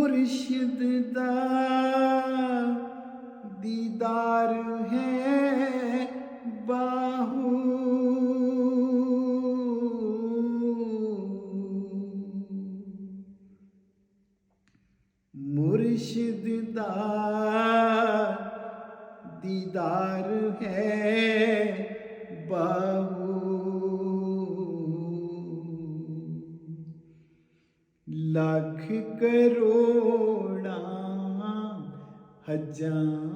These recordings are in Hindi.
ਮੁਰਸ਼ਿਦ ਦਾ ਦੀਦਾਰ ਹੈ ਬਾਹੂ। ਮੁਰਸ਼ਿਦ ਦਾ ਦੀਦਾਰ ਹੈ ਬਾਹੂ। लाख करोड़ा हज़ार।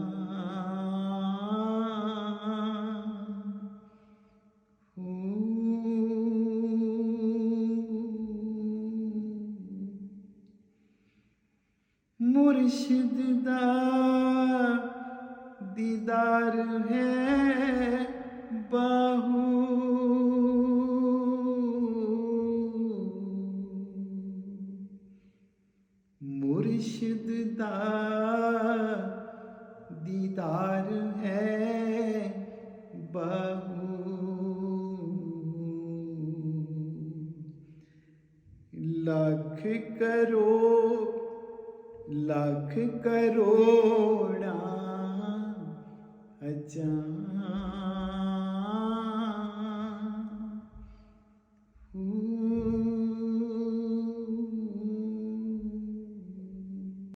मुर्शिद दा दीदार है। मुर्शिद दा दीदार है बहू। लख करो लख करो अच्छा हूँ